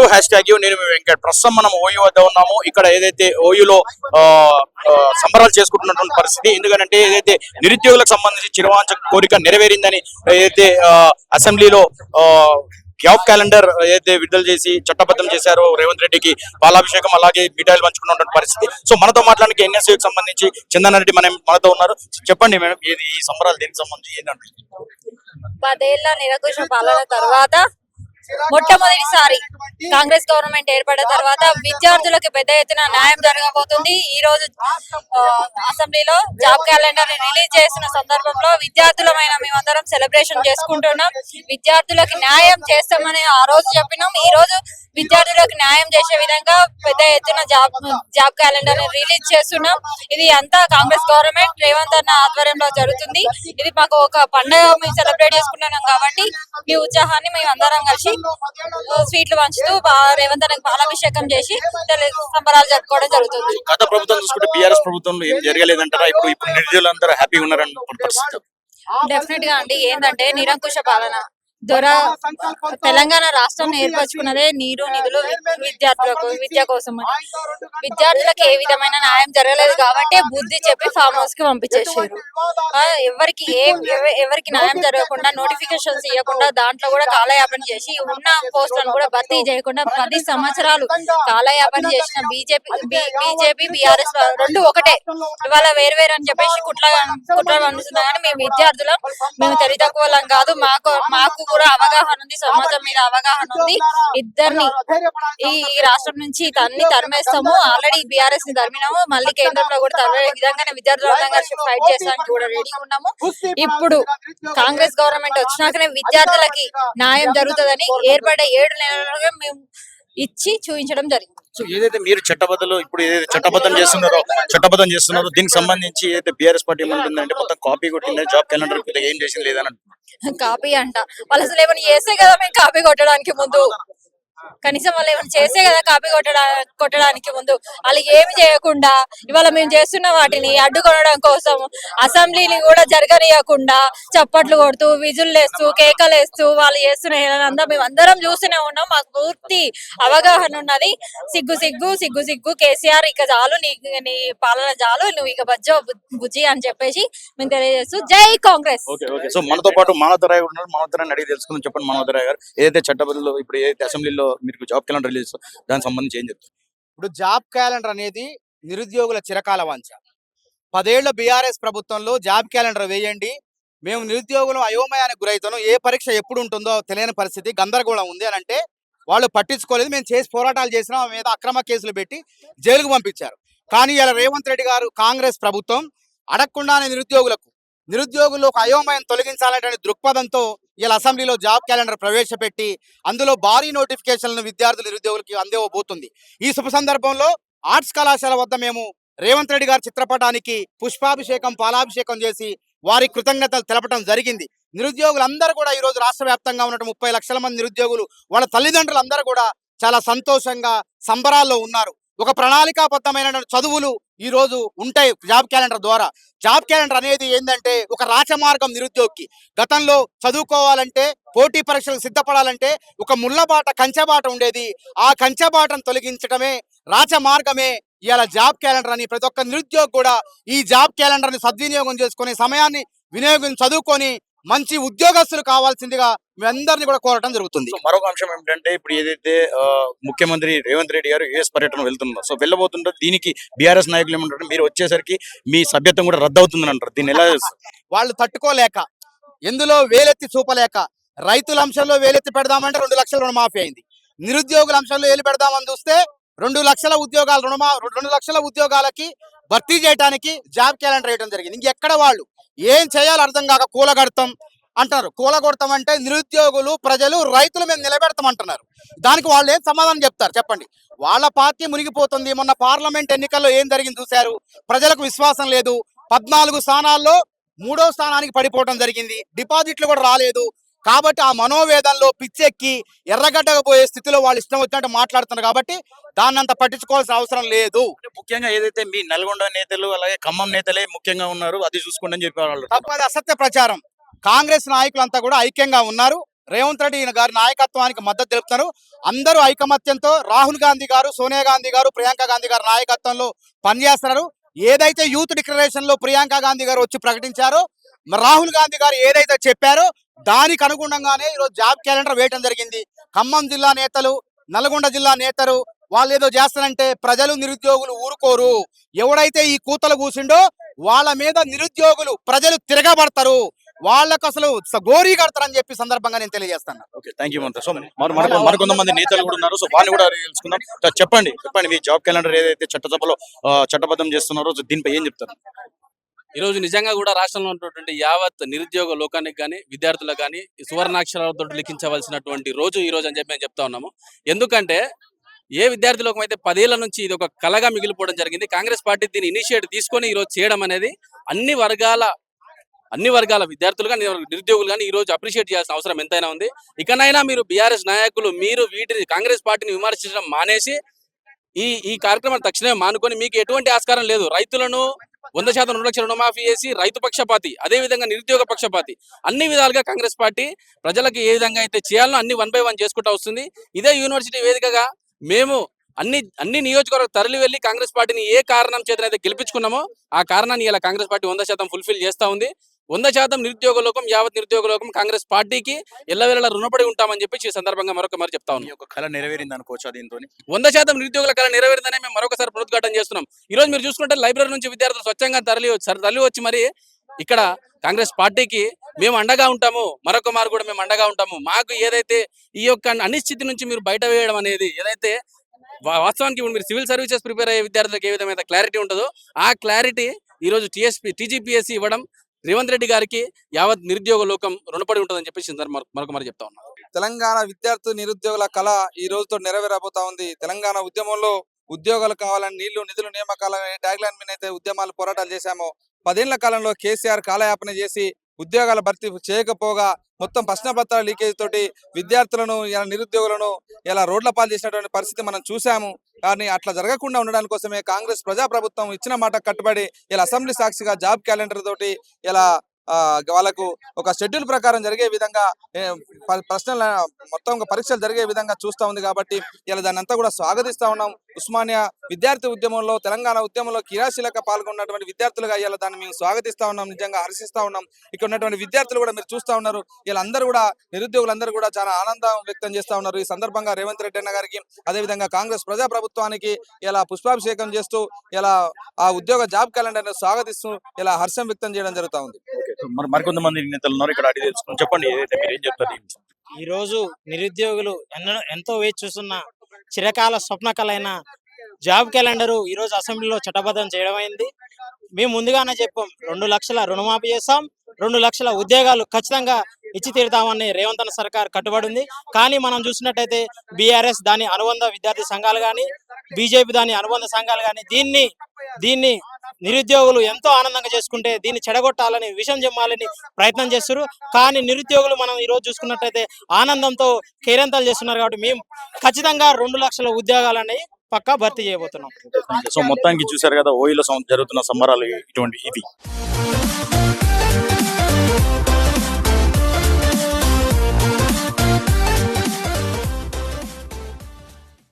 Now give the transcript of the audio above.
To hash tag నేను మీ వెంకట్. ప్రస్తుతం మనం ఓయూ వద్ద ఉన్నాము. ఇక్కడ ఏదైతే ఓయూలో సంబరాలు చేసుకుంటున్నటువంటి పరిస్థితి ఎందుకంటే ఏదైతే నిరుద్యోగులకు సంబంధించి చిరవాంచ కోరిక నెరవేరిందని ఏదైతే అసెంబ్లీలో జాబ్ క్యాలెండర్ ఏదైతే విడుదల చేసి చట్టబద్ధం చేశారో రేవంత్ రెడ్డికి పాలాభిషేకం అలాగే మిఠాయిలు పంచుకున్నటువంటి పరిస్థితి. సో మనతో మాట్లాడడానికి ఎన్ఎస్యూకి సంబంధించి చందన్ రెడ్డి మనం మనతో ఉన్నారు. చెప్పండి మేడం ఏది ఈ సంబరాలు దేనికి సంబంధించి ఏంటంటే పదేళ్ళ నిరంకుశ పాలన తర్వాత మొట్టమొదటిసారి కాంగ్రెస్ గవర్నమెంట్ ఏర్పడిన తర్వాత విద్యార్థులకు పెద్ద ఎత్తున న్యాయం జరగబోతుంది. ఈ రోజు అసెంబ్లీలో జాబ్ క్యాలెండర్ రిలీజ్ చేసిన సందర్భంలో విద్యార్థులమైన మేమందరం సెలబ్రేషన్ చేసుకుంటున్నాం. విద్యార్థులకు న్యాయం చేస్తామని ఆ రోజు చెప్పినాం. ఈ రోజు విద్యార్థులకు న్యాయం చేసే విధంగా పెద్ద ఎత్తున జాబ్ జాబ్ క్యాలెండర్ రిలీజ్ చేస్తున్నాం. ఇది అంతా కాంగ్రెస్ గవర్నమెంట్ రేవంత్ అన్న ఆధ్వర్యంలో జరుగుతుంది. ఇది మాకు ఒక పండుగ మేము సెలబ్రేట్ చేసుకుంటున్నాం కాబట్టి ఈ ఉత్సాహాన్ని మేము అందరం కలిసి స్వీట్లు పంచుతూ రేవంత్ అన్నకి పాలాభిషేకం చేసి సంబరాలు జరుపుకోవడం జరుగుతుంది. గత ప్రభుత్వం చూసుకుంటే బీఆర్ఎస్ ప్రభుత్వంలో ఏం జరగలేదంటారా? ఇప్పుడు ఇప్పుడు నిరుద్యోగులందరూ హ్యాపీగా ఉన్నారని డెఫినెట్గా అండి. ఏంటంటే నిరంకుశ పాలన. దొర తెలంగాణ రాష్ట్రం ఏర్పరచుకున్నదే నీరు నిధులు విద్యార్థులకు విద్య కోసం అని. విద్యార్థులకు ఏ విధమైన న్యాయం జరగలేదు కాబట్టి బుద్ధి చెప్పి ఫామ్ హౌస్కి పంపించేసారు. ఎవరికి ఏం ఎవ- ఎవరికి న్యాయం జరగకుండా నోటిఫికేషన్స్ ఇవ్వకుండా దాంట్లో కూడా కాలయాపన చేసి ఉన్న పోస్టులను కూడా భర్తీ చేయకుండా పది సంవత్సరాలు కాలయాపన చేసిన బీజేపీ బీజేపీ బీఆర్ఎస్ రెండు ఒకటే. ఇవాళ వేరు వేరు అని చెప్పేసి కుట్ల కుట్ర పండుతుంది కానీ మేము విద్యార్థులం. మేము తెలివి తక్కువలం కాదు. మాకు మాకు కూడా అవగాహన ఉంది సమాజం మీద అవగాహన ఉంది. ఇద్దరిని ఈ రాష్ట్రం నుంచి అన్ని తరిమేస్తాము. ఆల్రెడీ బీఆర్ఎస్ని తరిమినాము. మళ్ళీ కేంద్రంలో కూడా తరిమే విధంగానే విద్యార్థులందరం కలిసి ఫైట్ చేసడానికి కూడా రెడీ ఉన్నాము. ఇప్పుడు కాంగ్రెస్ గవర్నమెంట్ వచ్చినాకనే విద్యార్థులకి న్యాయం జరుగుతుందని ఏర్పడే ఏడు నెలలుగా మేము ఇచ్చి చూపించడం జరిగింది. సో ఏదైతే మీరు చట్టబద్ధలో ఇప్పుడు ఏదైతే చట్టబద్ధం చేస్తున్నారో చట్టబద్ధం చేస్తున్నారో దీనికి సంబంధించి ఏదైతే బీఆర్ఎస్ పార్టీ ఏమంటుందంటే మొత్తం కాపీ కొట్టింది? జాబ్ క్యాలెండర్ ఏం చేసింది లేదని. కాపీ అంట. వాళ్ళు అసలు ఏమైనా చేస్తే కదా మేము కాపీ కొట్టడానికి ముందు. కనీసం వాళ్ళు ఏమైనా చేస్తే కదా కాపీ కొట్టడా కొట్టడానికి ముందు. వాళ్ళు ఏమి చేయకుండా ఇవాళ మేము చేస్తున్న వాటిని అడ్డుకొనడం కోసం అసెంబ్లీని కూడా జరగనీయకుండా చప్పట్లు కొడుతూ విజులు వేస్తూ కేకలు వేస్తూ వాళ్ళు చేస్తున్న హేళనంతా మేము అందరం చూస్తూనే ఉన్నాం. మాకు పూర్తి అవగాహన ఉన్నది. సిగ్గు సిగ్గు సిగ్గు సిగ్గు. కేసీఆర్ ఇక చాలు నీ నీ పాలన చాలు నువ్వు ఇక బజ్జో బు- బుజ్జి అని చెప్పేసి మేము తెలియజేస్తూ జై కాంగ్రెస్. సో మనతో పాటు మానవతరాయ్ ఉన్నారు మానవతరాయ్ అడిగి తెలుసుకుందాం. చెప్పండి మానవతరాయ్ గారు. ఏదైతే చట్టబద్ధులు ఇప్పుడు ఏదైతే అసెంబ్లీలో మీకు జాబ్ క్యాలెండర్ రిలీజ్ దానికి సంబంధించి ఏం చెప్తారు? ఇప్పుడు జాబ్ క్యాలెండర్ అనేది నిరుద్యోగుల చిరకాల వాంఛ. పదేళ్ళ బీఆర్ఎస్ ప్రభుత్వంలో జాబ్ క్యాలెండర్ వేయండి మేము నిరుద్యోగులు అయోమయానికి గురవుతాను ఏ పరీక్ష ఎప్పుడు ఉంటుందో తెలియని పరిస్థితి గందరగోళం ఉంది అని అంటే వాళ్ళు పట్టించుకోలేదు మేము చేసి పోరాటాలు చేసినా మీద అక్రమ కేసులు పెట్టి జైలుకు పంపించారు. కానీ ఇలా రేవంత్ రెడ్డి గారు కాంగ్రెస్ ప్రభుత్వం అడగకుండానే నిరుద్యోగులకు నిరుద్యోగులు ఒక అయోమయం తొలగించాలనే దృక్పథంతో ఇలా అసెంబ్లీలో జాబ్ క్యాలెండర్ ప్రవేశపెట్టి అందులో భారీ నోటిఫికేషన్లను విద్యార్థులు నిరుద్యోగులకి అందివ్వబోతుంది ఈ శుభ సందర్భంలో ఆర్ట్స్ కళాశాల వద్ద మేము రేవంత్ రెడ్డి గారి చిత్రపటానికి పుష్పాభిషేకం పాలాభిషేకం చేసి వారి కృతజ్ఞతలు తెలపడం జరిగింది. నిరుద్యోగులందరూ కూడా ఈ రోజు రాష్ట్ర వ్యాప్తంగా ఉన్న ముప్పై లక్షల మంది నిరుద్యోగులు వాళ్ళ తల్లిదండ్రులు అందరూ కూడా చాలా సంతోషంగా సంబరాల్లో ఉన్నారు. ఒక ప్రణాళికాబద్ధమైన చదువులు ఈ రోజు ఉంటాయి జాబ్ క్యాలెండర్ ద్వారా. జాబ్ క్యాలెండర్ అనేది ఏంటంటే ఒక రాచమార్గం నిరుద్యోగికి. గతంలో చదువుకోవాలంటే పోటీ పరీక్షలకు సిద్ధపడాలంటే ఒక ముళ్ళబాట కంచెబాట ఉండేది. ఆ కంచెబాటను తొలగించడమే రాచ మార్గమే ఇవాళ జాబ్ క్యాలెండర్ అని ప్రతి ఒక్క నిరుద్యోగి కూడా ఈ జాబ్ క్యాలెండర్ని సద్వినియోగం చేసుకునే సమయాన్ని వినియోగం చదువుకొని మంచి ఉద్యోగస్తులు కావాల్సిందిగా మీ అందరినీ కూడా కోరటం జరుగుతుంది. మరొక అంశం ఏమిటంటే ఇప్పుడు ఏదైతే ముఖ్యమంత్రి రేవంత్ రెడ్డి గారు యుఎస్ పర్యటన వెళ్తున్నారు. సో వెళ్ళబోతుంటే దీనికి బీఆర్ఎస్ నాయకులు ఏమంటారు మీరు వచ్చేసరికి మీ సభ్యత్వం కూడా రద్దు అవుతుందని అంటారు. దీన్ని ఎలా? వాళ్ళు తట్టుకోలేక ఎందులో వేలెత్తి చూపలేక రైతుల అంశంలో వేలెత్తి పెడదామంటే రెండు లక్షల రుణమాఫీ అయింది. నిరుద్యోగుల అంశంలో ఏలు పెడదామని చూస్తే రెండు లక్షల ఉద్యోగాలు రుణమా రెండు లక్షల ఉద్యోగాలకి భర్తీ చేయడానికి జాబ్ క్యాలెండర్ వేయడం జరిగింది. ఇంకెక్కడ వాళ్ళు? ఏం చేయాలో అర్థం కాక కూలగడతాం అంటారు. కూలగొడతాం అంటే నిరుద్యోగులు ప్రజలు రైతులు మేము నిలబెడతాం అంటున్నారు దానికి వాళ్ళు ఏం సమాధానం చెప్తారు చెప్పండి. వాళ్ళ పార్టీ మునిగిపోతుంది. మొన్న పార్లమెంట్ ఎన్నికల్లో ఏం జరిగింది చూశారు? ప్రజలకు విశ్వాసం లేదు. పద్నాలుగు స్థానాల్లో మూడో స్థానానికి పడిపోవడం జరిగింది. డిపాజిట్లు కూడా రాలేదు. కాబట్టి ఆ మనోవేదంలో పిచ్చెక్కి ఎర్రగడ్డకు పోయే స్థితిలో వాళ్ళు ఇష్టం వచ్చినట్టు మాట్లాడుతున్నారు కాబట్టి దాన్ని అంత పట్టించుకోవాల్సిన అవసరం లేదు. ముఖ్యంగా ఏదైతే మీ నల్గొండ నేతలు అలాగే ఖమ్మం నేతలే ముఖ్యంగా ఉన్నారు అది చూసుకోండి అని చెప్పేవాళ్ళు తప్పది అసత్య ప్రచారం. కాంగ్రెస్ నాయకులంతా కూడా ఐక్యంగా ఉన్నారు. రేవంత్ రెడ్డి గారి నాయకత్వానికి మద్దతు తెలుపుతున్నారు. అందరూ ఐకమత్యంతో రాహుల్ గాంధీ గారు సోనియా గాంధీ గారు ప్రియాంక గాంధీ గారి నాయకత్వంలో పనిచేస్తున్నారు. ఏదైతే యూత్ డిక్లరేషన్లో ప్రియాంక గాంధీ గారు వచ్చి ప్రకటించారో రాహుల్ గాంధీ గారు ఏదైతే చెప్పారో దానికి అనుగుణంగానే ఈరోజు జాబ్ క్యాలెండర్ వేయడం జరిగింది. ఖమ్మం జిల్లా నేతలు నల్గొండ జిల్లా నేతలు వాళ్ళు ఏదో చేస్తారంటే ప్రజలు నిరుద్యోగులు ఊరుకోరు. ఎవడైతే ఈ కూతలు కూసిండో వాళ్ళ మీద నిరుద్యోగులు ప్రజలు తిరగబడతారు. వాళ్ళకు అసలు గోరీ కడతారని చెప్పి సందర్భంగా నేను తెలియజేస్తాను. ఓకే థ్యాంక్ యూ సో మరి మరి మరికొంతమంది నేతలు కూడా ఉన్నారు. సో వారిని కూడా తెలుసుకుందాం. చెప్పండి చెప్పండి మీ జాబ్ క్యాలెండర్ ఏదైతే చట్టసభలో చట్టబద్ధం చేస్తున్నారో దీనిపై ఏం చెప్తారు? ఈ రోజు నిజంగా కూడా రాష్ట్రంలో ఉన్నటువంటి యావత్ నిరుద్యోగ లోకానికి కానీ విద్యార్థులకు కానీ సువర్ణాక్షరాలతో లిఖించవలసినటువంటి రోజు ఈ రోజు అని చెప్పి మేము చెప్తా ఉన్నాము. ఎందుకంటే ఏ విద్యార్థి లోకం అయితే పదేళ్ళ నుంచి ఇది ఒక కలగా మిగిలిపోవడం జరిగింది కాంగ్రెస్ పార్టీ దీన్ని ఇనిషియేట్ తీసుకొని ఈ రోజు చేయడం అనేది అన్ని వర్గాల అన్ని వర్గాల విద్యార్థులు కానీ నిరుద్యోగులు కానీ ఈ రోజు అప్రిషియేట్ చేయాల్సిన అవసరం ఎంతైనా ఉంది. ఇకనైనా మీరు బీఆర్ఎస్ నాయకులు మీరు వీటిని కాంగ్రెస్ పార్టీని విమర్శించడం మానేసి ఈ ఈ కార్యక్రమాన్ని తక్షణమే మానుకొని మీకు ఎటువంటి ఆస్కారం లేదు. రైతులను వంద శాతం రెండు లక్షల రుణమాఫీ చేసి రైతు పక్షపాతి అదే విధంగా నిరుద్యోగ పక్షపాతి. అన్ని విధాలుగా కాంగ్రెస్ పార్టీ ప్రజలకు ఏ విధంగా అయితే చేయాలనో అన్ని వన్ బై వన్ చేసుకుంటూ వస్తుంది. ఇదే యూనివర్సిటీ వేదికగా మేము అన్ని అన్ని నియోజకవర్గ తరలి వెళ్ళి కాంగ్రెస్ పార్టీని ఏ కారణం చేతనైతే గెలిపించుకున్నామో ఆ కారణాన్ని ఇలా కాంగ్రెస్ పార్టీ వంద శాతం ఫుల్ఫిల్ చేస్తా ఉంది. వంద శాతం నిరుద్యోగ లోకం యావత్ నిరుద్యోగ లోకం కాంగ్రెస్ పార్టీకి ఎల్లవేళలా రుణపడి ఉంటామని చెప్పి ఈ సందర్భంగా మరొక మరి చెప్తా ఉన్నాం. కళ నెరవేరింది అనుకోవచ్చా దీంతో వంద శాతం నిరుద్యోగుల కళ నెరవేరిందనే మేము మరొకసారి పునరుద్ఘాటన చేస్తున్నాం. ఈ రోజు మీరు చూసుకుంటే లైబ్రరీ నుంచి విద్యార్థులు స్వచ్ఛంగా తరలి తరలి వచ్చి మరి ఇక్కడ కాంగ్రెస్ పార్టీకి మేము అండగా ఉంటాము. మరొక మారు కూడా మేము అండగా ఉంటాము. మాకు ఏదైతే ఈ యొక్క అనిశ్చితి నుంచి మీరు బయట వేయడం అనేది ఏదైతే వాస్తవానికి ఇప్పుడు మీరు సివిల్ సర్వీసెస్ ప్రిపేర్ అయ్యే విద్యార్థులకు ఏ విధమైన క్లారిటీ ఉంటుందో ఆ క్లారిటీ ఈ రోజు టీఎస్పీ టీజీపీఎస్సీ ఇవ్వడం రేవంత్ రెడ్డి గారికి యావత్ నిరుద్యోగ లోకం రుణపడి ఉంటుందని చెప్పేసి ఈ మరొక మరి చెప్తా ఉన్నారు తెలంగాణ విద్యార్థి నిరుద్యోగుల కళ ఈ రోజుతో నెరవేరబోతా ఉంది. తెలంగాణ ఉద్యమంలో ఉద్యోగాలు కావాలని నీళ్ళు నిధులు నియామకాలని ట్యాగ్లైన్ మీద అయితే ఉద్యమాలు పోరాటాలు చేశామో. పదేళ్ళ కాలంలో కేసీఆర్ కాలయాపన చేసి ఉద్యోగాల భర్తీ చేయకపోగా మొత్తం ప్రశ్న పత్రాల లీకేజ్ తోటి విద్యార్థులను ఇలా నిరుద్యోగులను ఇలా రోడ్ల పాలు చేసినటువంటి పరిస్థితి మనం చూసాము కానీ అట్లా జరగకుండా ఉండడానికి కోసమే కాంగ్రెస్ ప్రజాప్రభుత్వం ఇచ్చిన మాట కట్టుబడి ఇలా అసెంబ్లీ సాక్షిగా జాబ్ క్యాలెండర్ తోటి ఇలా వాళ్ళకు ఒక షెడ్యూల్ ప్రకారం జరిగే విధంగా ప్రశ్నల మొత్తం ఒక పరీక్షలు జరిగే విధంగా చూస్తా ఉంది కాబట్టి ఇలా దాన్ని అంతా కూడా స్వాగతిస్తా ఉన్నాం. ఉస్మానియా విద్యార్థి ఉద్యమంలో తెలంగాణ ఉద్యమంలో క్రియాశీలక పాల్గొన్నటువంటి విద్యార్థులుగా ఇలా దాన్ని మేము స్వాగతిస్తూ ఉన్నాం నిజంగా హర్షిస్తూ ఉన్నాం. ఇక్కడ ఉన్నటువంటి విద్యార్థులు కూడా మీరు చూస్తా ఉన్నారు. వీళ్ళందరూ కూడా నిరుద్యోగులందరూ కూడా చాలా ఆనందం వ్యక్తం చేస్తా ఉన్నారు. ఈ సందర్భంగా రేవంత్ రెడ్డి అన్న గారికి అదేవిధంగా కాంగ్రెస్ ప్రజా ప్రభుత్వానికి ఇలా పుష్పాభిషేకం చేస్తూ ఇలా ఆ ఉద్యోగ జాబ్ క్యాలెండర్ స్వాగతిస్తూ ఇలా హర్షం వ్యక్తం చేయడం జరుగుతూ ఉంది. మరి మరికొంతమంది నేతలు ఉన్నారు ఇక్కడ అడిగి తెలుసుకుని చెప్పండి ఏదైతే మీరు ఏం చెప్తారు? ఈ రోజు నిరుద్యోగులు ఎన్నో ఎంతో వేచి చూస్తున్న చిరకాల స్వప్న కలైన జాబ్ క్యాలెండరు ఈ రోజు అసెంబ్లీలో చట్టబద్ధం చేయడం అయింది. మేము ముందుగానే చెప్పాం రెండు లక్షల రుణమాఫీ చేస్తాం రెండు లక్షల ఉద్యోగాలు ఖచ్చితంగా ఇచ్చి తీరుతామని రేవంత్ సర్కార్ కట్టుబడి ఉంది. కానీ మనం చూసినట్టయితే బీఆర్ఎస్ దాని అనుబంధ విద్యార్థి సంఘాలు కానీ బీజేపీ దాని అనుబంధ సంఘాలు కానీ దీన్ని దీన్ని నిరుద్యోగులు ఎంతో ఆనందంగా చేసుకుంటే దీన్ని చెడగొట్టాలని విషం చెమ్మాలని ప్రయత్నం చేస్తారు. కానీ నిరుద్యోగులు మనం ఈ రోజు చూసుకున్నట్టయితే ఆనందంతో కేరింతలు చేస్తున్నారు కాబట్టి మేము ఖచ్చితంగా రెండు లక్షల ఉద్యోగాలని పక్కా భర్తీ చేయబోతున్నాం. సో మొత్తానికి చూశారు కదా ఓయిలో జరుగుతున్న సంబరాలు ఇటువంటి ఇది